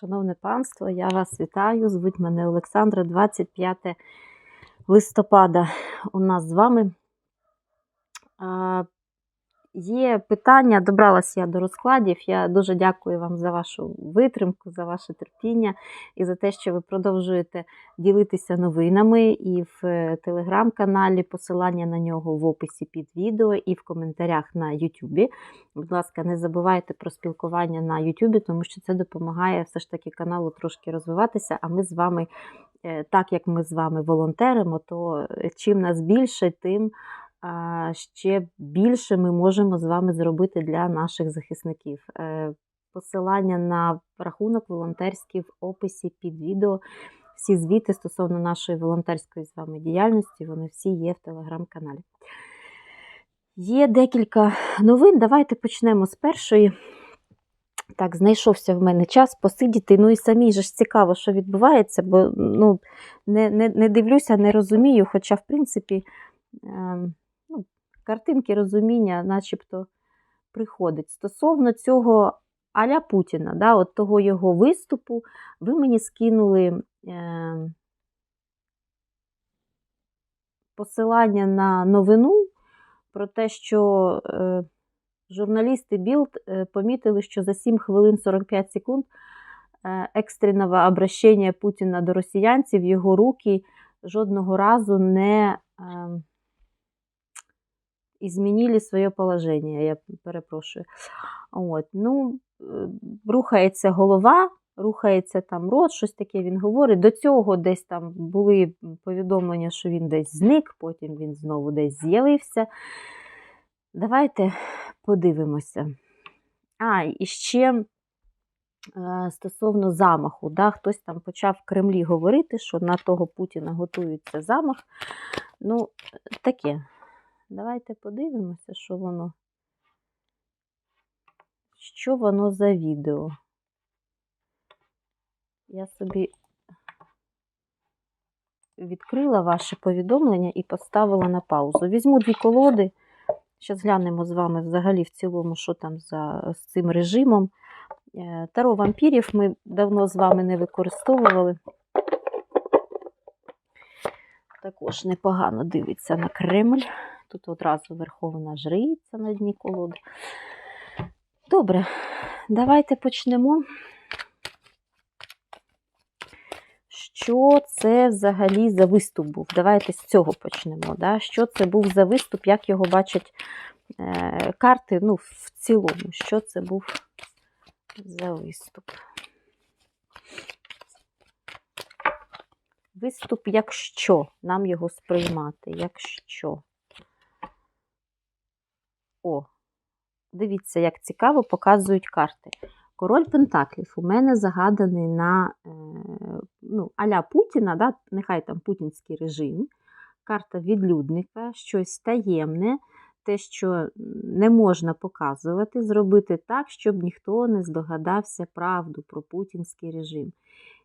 Шановне панство, я вас вітаю. Звуть мене Олександра, 25 листопада у нас з вами. Є питання, добралася я до розкладів. Я дуже дякую вам за вашу витримку, за ваше терпіння і за те, що ви продовжуєте ділитися новинами і в е, телеграм-каналі, посилання на нього в описі під відео і в коментарях на Ютубі. Будь ласка, не забувайте про спілкування на Ютубі, тому що це допомагає все ж таки каналу трошки розвиватися. А ми з вами, е, так як ми з вами волонтеримо, то е, чим нас більше, тим ще більше ми можемо з вами зробити для наших захисників. Е, Посилання на рахунок волонтерський в описі під відео. Всі звіти стосовно нашої волонтерської з вами діяльності, вони всі є в телеграм-каналі. Є декілька новин. Давайте почнемо з першої. Так, знайшовся в мене час посидіти. Ну і самій ж цікаво, що відбувається, бо ну, не, не, не дивлюся, не розумію, хоча, в принципі, ем, картинки розуміння начебто приходить. Стосовно цього Аля Путіна, да, от того його виступу, ви мені скинули е, посилання на новину про те, що е, журналісти Білд е, помітили, що за 7 хвилин 45 секунд е, екстреного обращення Путіна до росіянців його руки жодного разу не е, змінили своє положення. Я перепрошую. От, ну, е, Рухається голова, рухається там рот, щось таке він говорить. До цього десь там були повідомлення, що він десь зник, потім він знову десь з'явився. Давайте подивимося. А, і ще е, стосовно замаху. Да, Хтось там почав в Кремлі говорити, що на того Путіна готується замах. Ну, таке. Давайте подивимося, що воно. Що воно за відео? Я собі відкрила ваше повідомлення і поставила на паузу. Візьму дві колоди. Зараз глянемо з вами взагалі в цілому, що там за з цим режимом. Е, Таро вампірів ми давно з вами не використовували. Також непогано дивиться на Кремль. Тут одразу Верховна Жриця на дні колоди. Добре, давайте почнемо. Що це взагалі за виступ був? Давайте з цього почнемо. Да? Що це був за виступ, як його бачать е, карти ну, в цілому, що це був за виступ? Виступ, якщо нам його сприймати, якщо. О, дивіться, як цікаво показують карти. Король Пентаклів у мене загаданий на е, ну, Аля Путіна, да, нехай там путінський режим, карта відлюдника, щось таємне, те, що не можна показувати, зробити так, щоб ніхто не здогадався правду про путінський режим.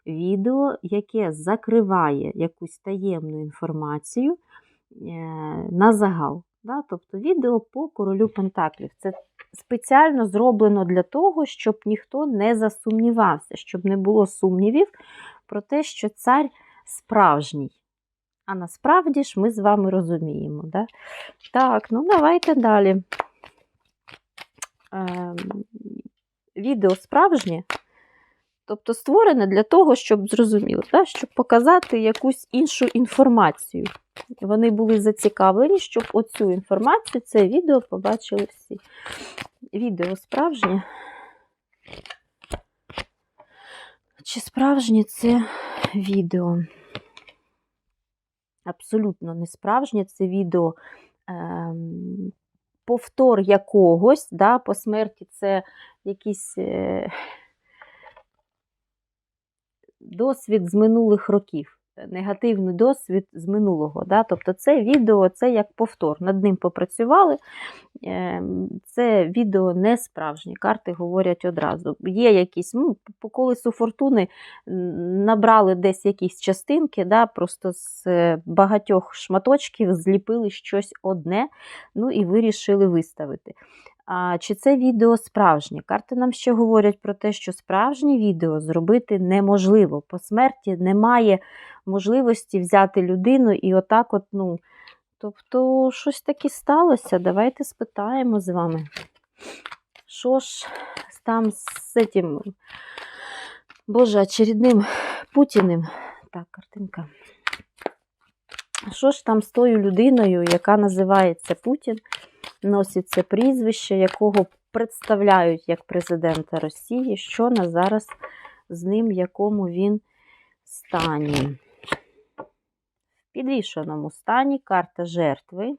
Відео, яке закриває якусь таємну інформацію е, на загал. Да? Тобто відео по королю Пентаклів. Це спеціально зроблено для того, щоб ніхто не засумнівався, щоб не було сумнівів про те, що цар справжній. А насправді ж ми з вами розуміємо. Да? Так, ну давайте далі. Ем, відео справжнє. Тобто створене для того, щоб зрозуміло, да? щоб показати якусь іншу інформацію. Вони були зацікавлені, щоб оцю інформацію, це відео побачили всі. Відео справжнє. Чи справжнє це відео? Абсолютно не справжнє це відео. Ем, повтор якогось, да, по смерті це якийсь е, досвід з минулих років негативний досвід з минулого. Да? Тобто це відео це як повтор. Над ним попрацювали. Ем, це відео не справжнє, карти говорять одразу. Є якісь, ну, по колесу фортуни набрали десь якісь частинки, да? просто з багатьох шматочків зліпили щось одне, ну і вирішили виставити. Чи це відео справжнє? Карти нам ще говорять про те, що справжнє відео зробити неможливо. По смерті немає можливості взяти людину і отак от, ну, тобто, щось таке сталося. Давайте спитаємо з вами. Що ж там з цим, боже, очередним Путіним. Так, картинка. Що ж там з тою людиною, яка називається Путін, носить це прізвище, якого представляють як президента Росії, що на зараз з ним, в якому він стані? В підвішеному стані карта жертви.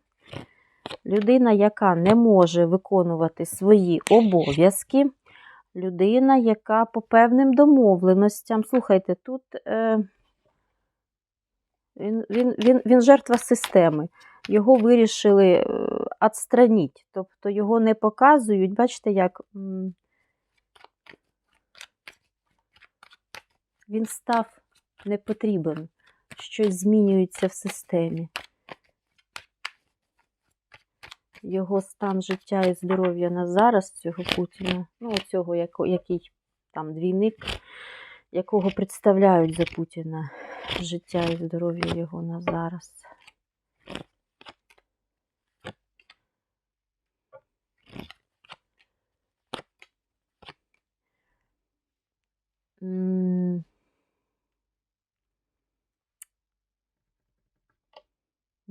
Людина, яка не може виконувати свої обов'язки. Людина, яка по певним домовленостям. Слухайте, тут е, він, він, він, він жертва системи. Його вирішили відстранити. Тобто його не показують. Бачите, як він став непотрібен. Щось змінюється в системі. Його стан життя і здоров'я на зараз, цього Путіна, ну, цього, який там двійник, якого представляють за Путіна життя і здоров'я його на зараз.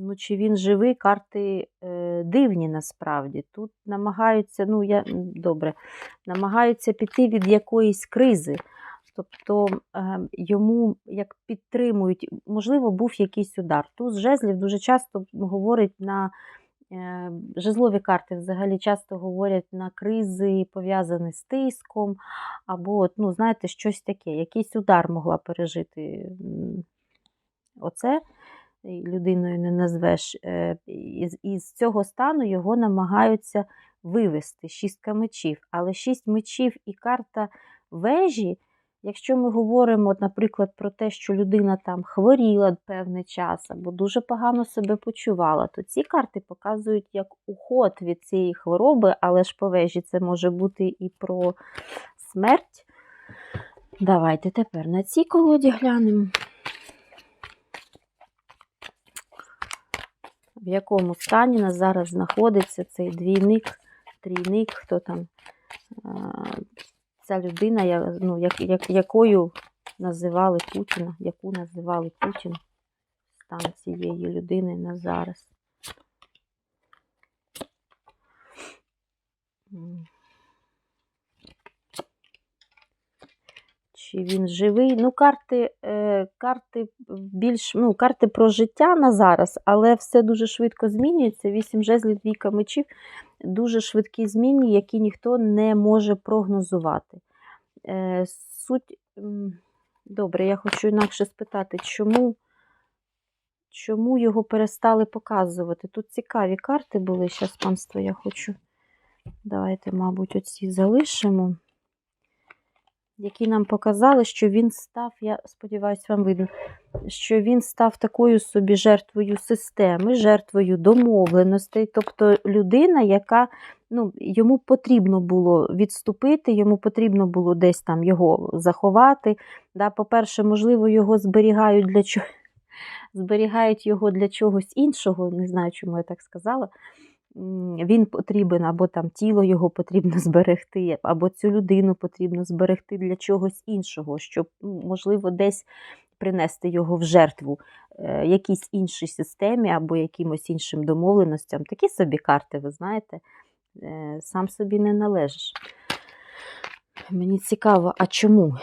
Ну, чи він живий, карти е, дивні насправді. Тут намагаються, ну, я добре, намагаються піти від якоїсь кризи. Тобто е, йому як підтримують, можливо, був якийсь удар. Тут жезлів дуже часто говорить на жезлові карти взагалі часто говорять на кризи, пов'язані з тиском, або, ну, знаєте, щось таке, якийсь удар могла пережити оце людиною не назвеш, е, із, із цього стану його намагаються вивести шістка мечів. Але шість мечів і карта вежі, якщо ми говоримо, наприклад, про те, що людина там хворіла певний час або дуже погано себе почувала, то ці карти показують як уход від цієї хвороби, але ж по вежі це може бути і про смерть. Давайте тепер на цій колоді глянемо. в якому стані нас зараз знаходиться цей двійник, трійник, хто там ця людина, ну, як, як, якою називали Путіна, яку називали Путін, стан цієї людини на зараз. Чи він живий? Ну, карти е, карти більш ну, карти про життя на зараз, але все дуже швидко змінюється. Вісім жезлів, двійка мечів, дуже швидкі зміни, які ніхто не може прогнозувати. Е, Суть, добре, я хочу інакше спитати, чому чому його перестали показувати? Тут цікаві карти були, зараз панство я хочу. Давайте, мабуть, оці залишимо які нам показали, що він став, я сподіваюся, вам видно, що він став такою собі жертвою системи, жертвою домовленостей, тобто людина, яка ну, йому потрібно було відступити, йому потрібно було десь там його заховати. Да, По-перше, можливо, його зберігають для чого. Зберігають його для чогось іншого, не знаю, чому я так сказала він потрібен, або там тіло його потрібно зберегти, або цю людину потрібно зберегти для чогось іншого, щоб, можливо, десь принести його в жертву е, якійсь іншій системі або якимось іншим домовленостям. Такі собі карти, ви знаєте, е, сам собі не належиш. Мені цікаво, а чому?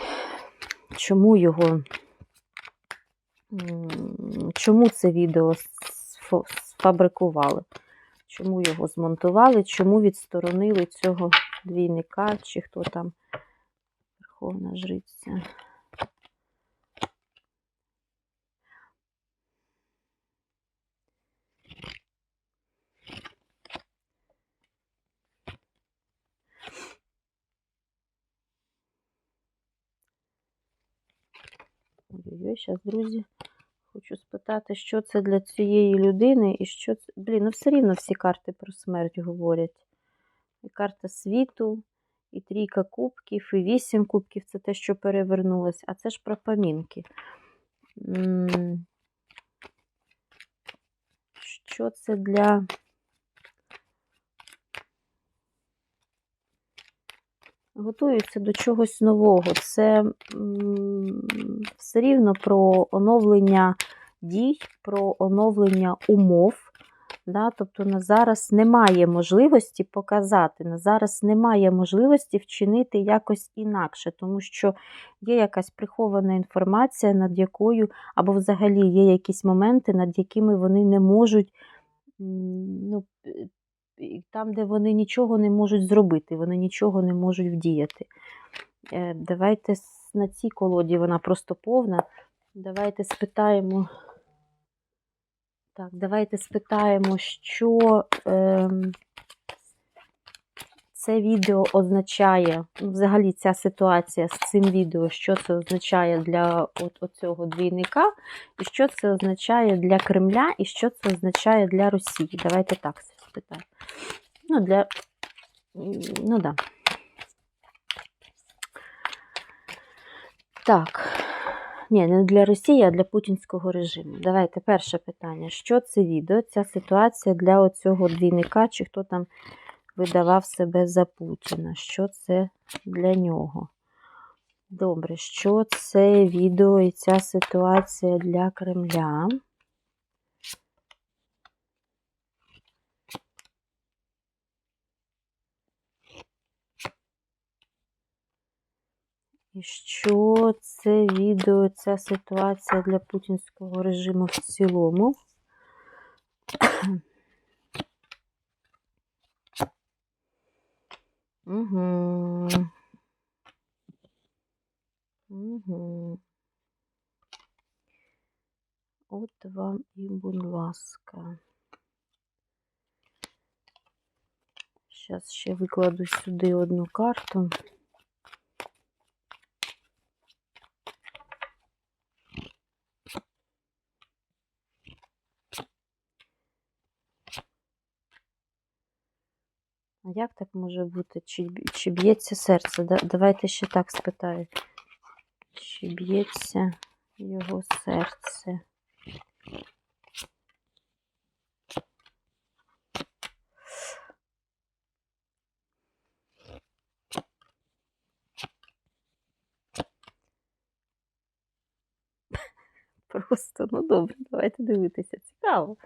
Чому його? Чому це відео сфабрикували? Чому його змонтували, чому відсторонили цього двійника, чи хто там Верховна Жриця. Ой-ой-ой, зараз, друзі. Хочу спитати, що це для цієї людини і що це. Блін, ну все рівно всі карти про смерть говорять. і карта світу, і трійка кубків, і вісім кубків це те, що перевернулось, а це ж про памінки. Що це для. Готуються до чогось нового. Це все рівно про оновлення дій, про оновлення умов. Да? Тобто на зараз немає можливості показати, на зараз немає можливості вчинити якось інакше, тому що є якась прихована інформація, над якою, або взагалі є якісь моменти, над якими вони не можуть, ну, там, де вони нічого не можуть зробити, вони нічого не можуть вдіяти. Е, Давайте на цій колоді вона просто повна. Давайте спитаємо. Так, давайте спитаємо, що ем, це відео означає, ну, взагалі ця ситуація з цим відео, що це означає для от, оцього двійника, і що це означає для Кремля, і що це означає для Росії. Давайте так спитаємо. Ну, для. Ну, да. Так. Ні, не для Росії, а для путінського режиму. Давайте перше питання. Що це відео, ця ситуація для оцього двійника, чи хто там видавав себе за Путіна? Що це для нього? Добре, що це відео і ця ситуація для Кремля? І що це відео, ця ситуація для путінського режиму в цілому? Угу. Угу. От вам і, будь ласка. Зараз ще викладу сюди одну карту. Як так може бути? Чи, чи б'ється серце? Да- Давайте ще так спитаю. Чи б'ється його серце? Просто, ну добре, давайте дивитися. Цікаво.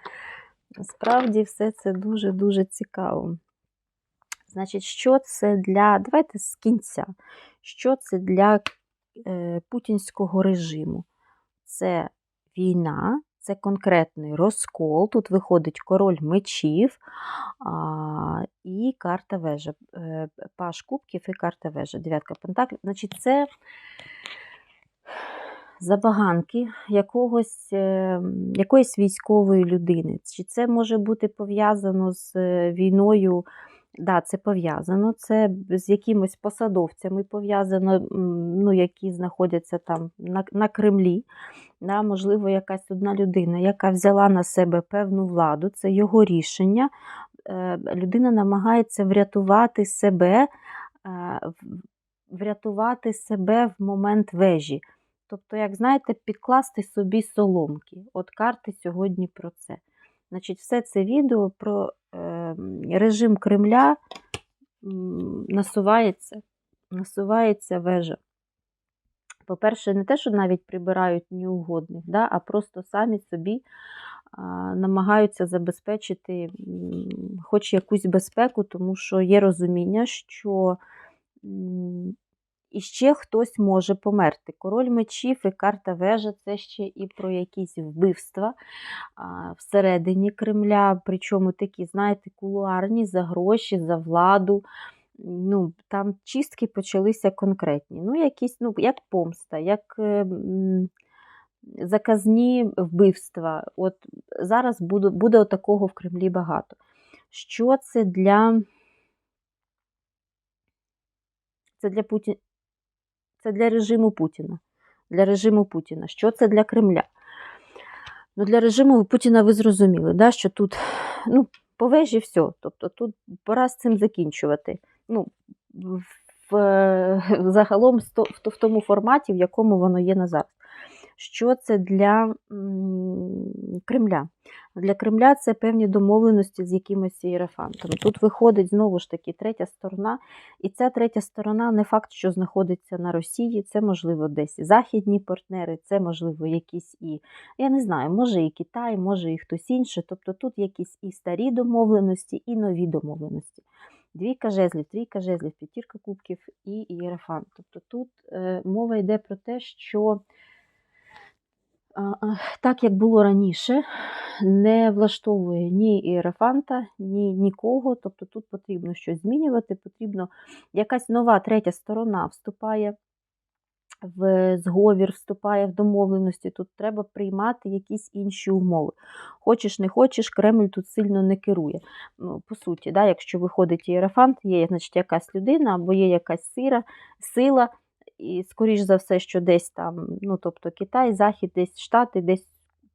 Насправді все це дуже-дуже цікаво. Значить, що це для. Давайте з кінця. Що це для е, путінського режиму? Це війна, це конкретний розкол. Тут виходить король мечів а, і карта вежа. Е, Паш кубків і карта вежа. Дев'ятка пентаклів. Значить, це забаганки якогось, е, якоїсь військової людини. Чи це може бути пов'язано з е, війною? Да, це пов'язано. Це з якимось посадовцями пов'язано, ну, які знаходяться там на, на Кремлі. Да, можливо, якась одна людина, яка взяла на себе певну владу, це його рішення. Е, Людина намагається врятувати себе, е, врятувати себе в момент вежі. Тобто, як знаєте, підкласти собі соломки. От карти сьогодні про це. Значить, все це відео про е, режим Кремля насувається, насувається вежа. По-перше, не те, що навіть прибирають неугодних, да, а просто самі собі а, намагаються забезпечити хоч якусь безпеку, тому що є розуміння, що м, іще хтось може померти. Король мечів і карта вежа це ще і про якісь вбивства всередині Кремля, причому такі, знаєте, кулуарні за гроші, за владу. Ну, Там чистки почалися конкретні. Ну, якісь, ну, як помста, як е, заказні вбивства. От зараз буде, буде такого в Кремлі багато. Що це для. Це для Путіна. Це для режиму Путіна. Для режиму Путіна. Що це для Кремля? Ну, Для режиму Путіна ви зрозуміли, да, що тут, ну, по вежі все. Тобто тут пора з цим закінчувати. Ну, в, в, загалом в, в, тому форматі, в якому воно є на зараз. Що це для м, Кремля? Для Кремля це певні домовленості з якимось іерафантом. Тут виходить знову ж таки третя сторона, і ця третя сторона не факт, що знаходиться на Росії, це можливо десь західні партнери, це можливо якісь і, я не знаю, може і Китай, може і хтось інший. Тобто тут якісь і старі домовленості, і нові домовленості. Двійка жезлів, трійка жезлів, п'ятірка кубків і ієрафант. Тобто тут е, мова йде про те, що так як було раніше, не влаштовує ні іерафанта, ні нікого. Тобто тут потрібно щось змінювати, потрібно якась нова третя сторона вступає в зговір, вступає в домовленості. Тут треба приймати якісь інші умови. Хочеш, не хочеш, Кремль тут сильно не керує. Ну, По суті, да, якщо виходить іерафант, є значить, якась людина або є якась сира, сила, і, скоріш за все, що десь там, ну, тобто Китай, Захід, десь Штати, десь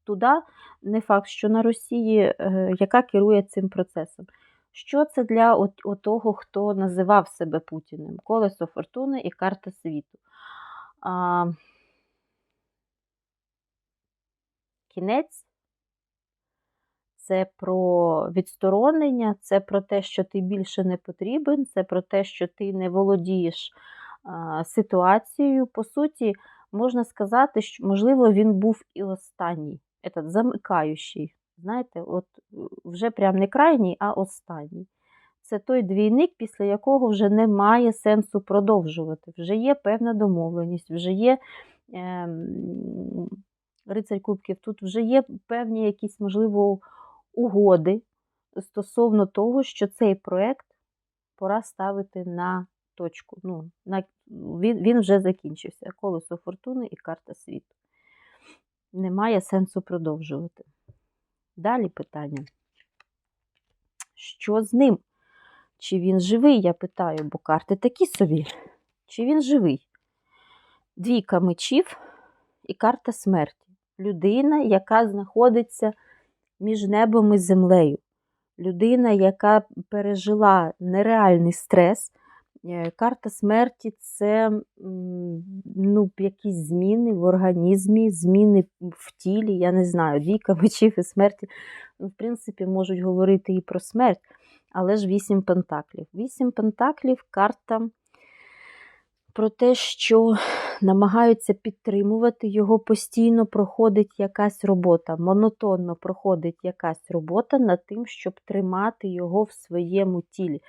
туди, не факт, що на Росії, е, яка керує цим процесом. Що це для от, от того, хто називав себе Путіним? Колесо фортуни і карта світу. А, кінець це про відсторонення, це про те, що ти більше не потрібен, це про те, що ти не володієш ситуацією. По суті, можна сказати, що, можливо, він був і останній, этот замикаючий. Знаєте, от вже прям не крайній, а останній. Це той двійник, після якого вже немає сенсу продовжувати. Вже є певна домовленість, вже є е, рицарь Кубків, тут вже є певні якісь, можливо, угоди стосовно того, що цей проект пора ставити на точку. Ну, на, він, він вже закінчився. Колесо фортуни і карта світу. Немає сенсу продовжувати. Далі питання. Що з ним? Чи він живий, я питаю, бо карти такі собі. Чи він живий? Двійка мечів і карта смерті. Людина, яка знаходиться між небом і землею. Людина, яка пережила нереальний стрес. Е, Карта смерті це ну, якісь зміни в організмі, зміни в тілі, я не знаю, двійка мечів і смерті, ну, в принципі, можуть говорити і про смерть, але ж вісім пентаклів. Вісім пентаклів карта про те, що намагаються підтримувати його, постійно проходить якась робота, монотонно проходить якась робота над тим, щоб тримати його в своєму тілі.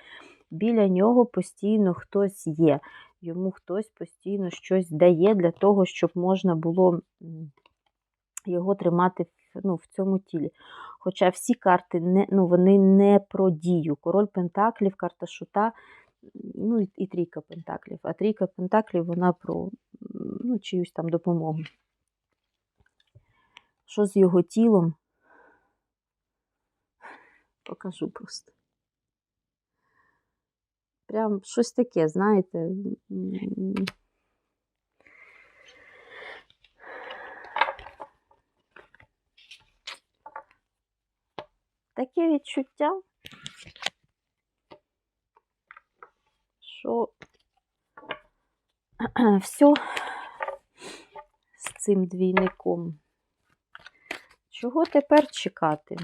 Біля нього постійно хтось є, йому хтось постійно щось дає для того, щоб можна було його тримати ну, в цьому тілі. Хоча всі карти не, ну, вони не про дію. Король Пентаклів, карта шута, ну і трійка Пентаклів. А трійка Пентаклів вона про ну, чиюсь там допомогу. Що з його тілом? Покажу просто. Прям щось таке, знаєте. Таке відчуття, що все з цим двійником. Чого тепер чекати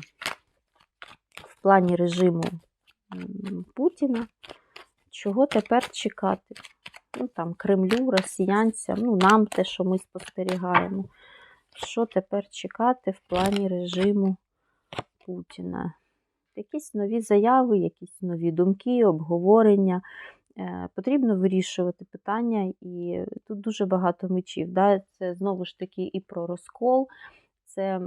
в плані режиму Путіна? Чого тепер чекати? Ну, там, Кремлю, росіянцям, ну, нам те, що ми спостерігаємо. Що тепер чекати в плані режиму Путіна? Якісь нові заяви, якісь нові думки, обговорення. Е, Потрібно вирішувати питання, і тут дуже багато мечів. Да? Це знову ж таки і про розкол, це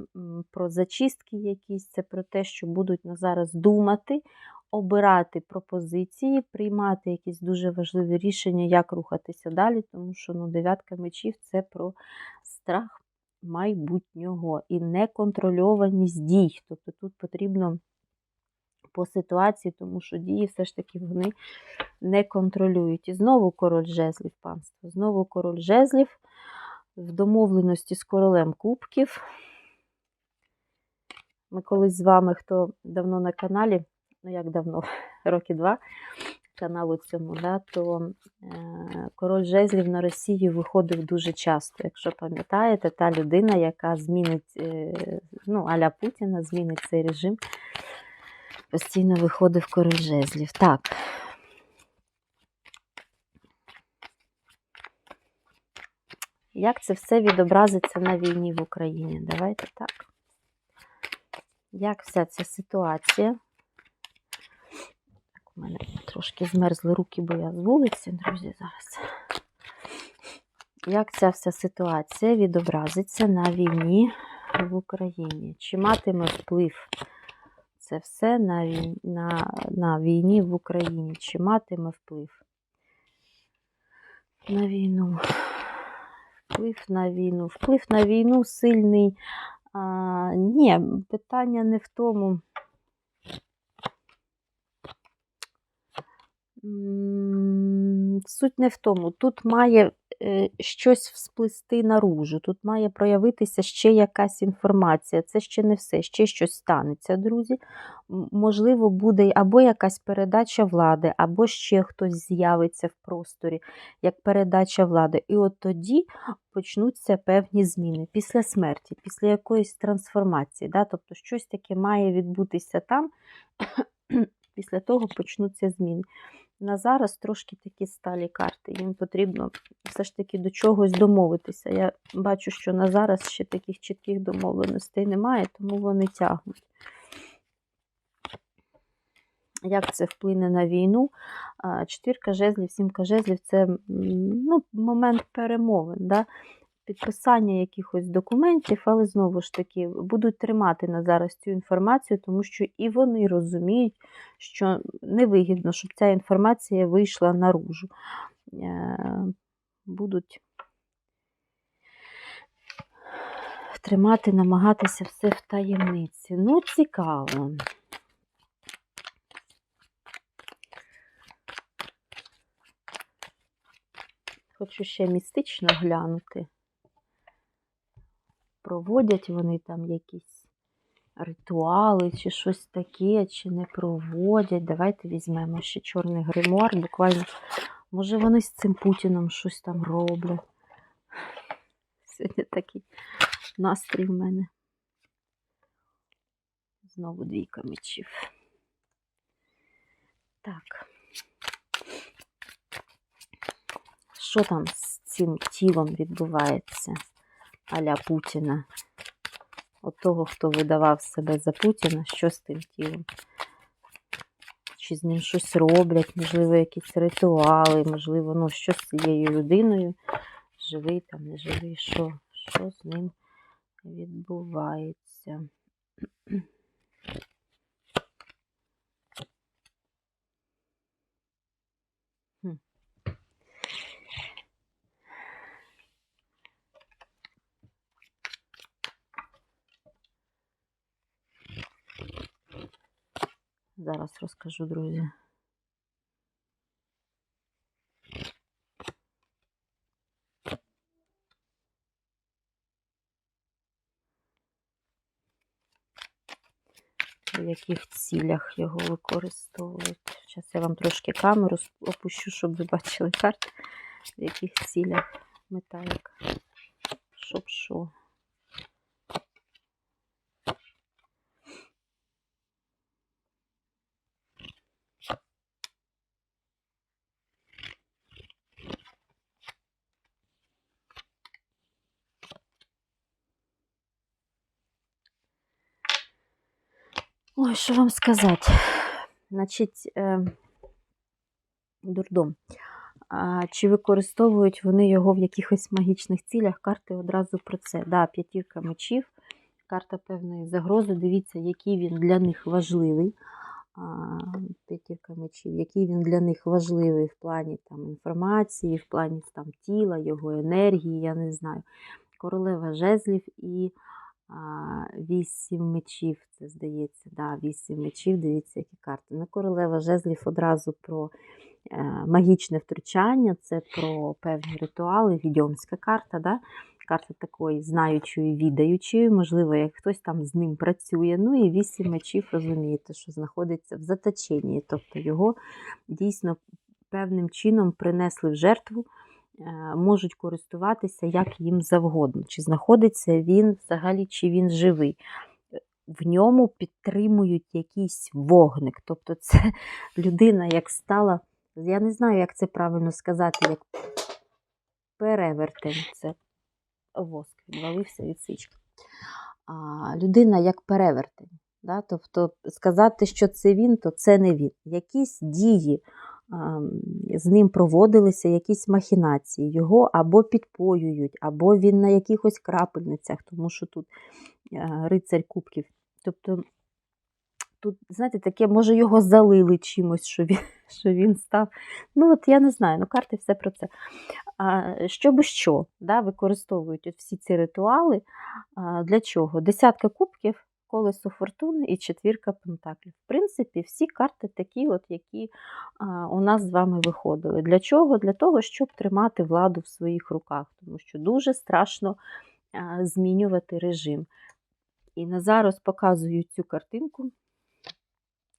про зачистки якісь, це про те, що будуть на зараз думати, обирати пропозиції, приймати якісь дуже важливі рішення, як рухатися далі, тому що ну, дев'ятка мечів це про страх майбутнього і неконтрольованість дій. Тобто тут потрібно по ситуації, тому що дії все ж таки вони не контролюють. І знову король жезлів, панство, знову король жезлів в домовленості з королем кубків. Ми колись з вами, хто давно на каналі, ну як давно, роки два каналу цьому, да, то е, король жезлів на Росію виходив дуже часто. Якщо пам'ятаєте, та людина, яка змінить, е, ну, аля Путіна, змінить цей режим, постійно виходив король жезлів. Так. Як це все відобразиться на війні в Україні? Давайте так. Як вся ця ситуація? У мене трошки змерзли руки, бо я з вулиці, друзі, зараз. Як ця вся ситуація відобразиться на війні в Україні? Чи матиме вплив це все на, вій... на, на війні в Україні? Чи матиме вплив на війну? Вплив на війну. Вплив на війну сильний. А, ні, питання не в тому. Суть не в тому. Тут має е, щось всплисти наружу, тут має проявитися ще якась інформація. Це ще не все, ще щось станеться, друзі. Можливо, буде або якась передача влади, або ще хтось з'явиться в просторі, як передача влади. І от тоді почнуться певні зміни після смерті, після якоїсь трансформації. Да? Тобто щось таке має відбутися там, після того почнуться зміни. На зараз трошки такі сталі карти. Їм потрібно все ж таки до чогось домовитися. Я бачу, що на зараз ще таких чітких домовленостей немає, тому вони тягнуть. Як це вплине на війну? А, Чотирка жезлів, сімка жезлів це ну, момент перемовин, да? Підписання якихось документів, але знову ж таки будуть тримати на зараз цю інформацію, тому що і вони розуміють, що невигідно, щоб ця інформація вийшла наружу. Е, Будуть тримати, намагатися все в таємниці. Ну, цікаво. Хочу ще містично глянути. Проводять вони там якісь ритуали, чи щось таке, чи не проводять. Давайте візьмемо ще чорний гримуар. Буквально, може, вони з цим Путіном щось там роблять. Сьогодні такий настрій в мене. Знову двійка мечів. Так. Що там з цим тілом відбувається аля Путіна? От того, хто видавав себе за Путіна, що з тим тілом? Чи з ним щось роблять, можливо, якісь ритуали, можливо, ну, що з цією людиною, живий там, не живий, що, що з ним відбувається? Зараз розкажу, друзі. В яких цілях його використовують. Зараз я вам трошки камеру опущу, щоб ви бачили карти, в яких цілях мета яка. Щоб що. Ой, що вам сказати? Значить, е, дурдом. А, чи використовують вони його в якихось магічних цілях? Карти одразу про це. Да, п'ятірка мечів, карта певної загрози. Дивіться, який він для них важливий. А, п'ятірка мечів, який він для них важливий в плані там, інформації, в плані там, тіла, його енергії, я не знаю. Королева жезлів і вісім мечів, це здається, да, вісім мечів, дивіться, які карти. Ну, королева жезлів одразу про е, магічне втручання, це про певні ритуали, відьомська карта. Да? карта такої знаючої, відаючої, можливо, як хтось там з ним працює. Ну і вісім мечів, розумієте, що знаходиться в заточенні, тобто його дійсно певним чином принесли в жертву, можуть користуватися як їм завгодно. Чи знаходиться він взагалі, чи він живий. В ньому підтримують якийсь вогник. Тобто, це людина, як стала, я не знаю, як це правильно сказати, як перевертень. Це воск відвалився від свічки. А, людина як перевертень. Да? Тобто сказати, що це він, то це не він. Якісь дії з ним проводилися, якісь махінації. Його або підпоюють, або він на якихось крапельницях, тому що тут а, рицарь кубків. Тобто тут, знаєте, таке, може, його залили чимось, що він, що він став. Ну, от я не знаю, ну карти все про це. А, що би що, да, використовують от всі ці ритуали. А, для чого? Десятка кубків, колесо фортуни і четвірка пентаклів. В принципі, всі карти такі, от, які у нас з вами виходили. Для чого? Для того, щоб тримати владу в своїх руках, тому що дуже страшно змінювати режим. І на зараз показую цю картинку.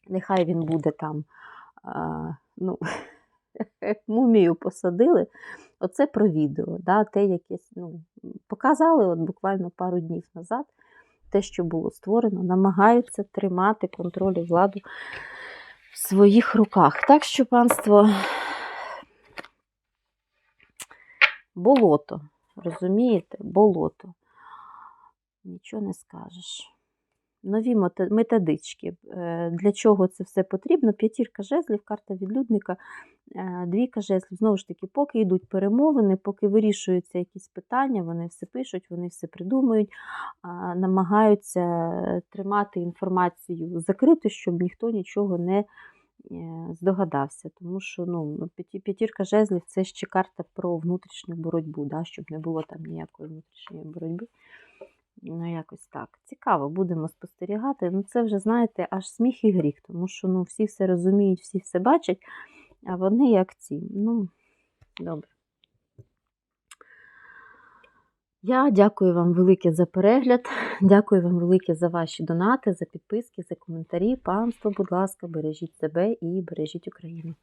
Нехай він буде там, ну, мумію посадили. Оце про відео. Да, те якесь, ну, Показали от буквально пару днів назад те, що було створено, намагаються тримати контроль і владу в своїх руках. Так що, панство, болото, розумієте, болото. Нічого не скажеш. Нові методички. Е, Для чого це все потрібно? П'ятірка жезлів, карта відлюдника, е, двійка жезлів. Знову ж таки, поки йдуть перемовини, поки вирішуються якісь питання, вони все пишуть, вони все придумують, намагаються тримати інформацію закритою, щоб ніхто нічого не е, здогадався. Тому що ну, п'ятірка жезлів це ще карта про внутрішню боротьбу, да, щоб не було там ніякої внутрішньої боротьби. Ну, якось так. Цікаво, будемо спостерігати. Ну, це вже, знаєте, аж сміх і гріх, тому що ну, всі все розуміють, всі все бачать, а вони як ці. Ну, добре. Я дякую вам велике за перегляд. Дякую вам велике за ваші донати, за підписки, за коментарі. Панство, будь ласка, бережіть себе і бережіть Україну.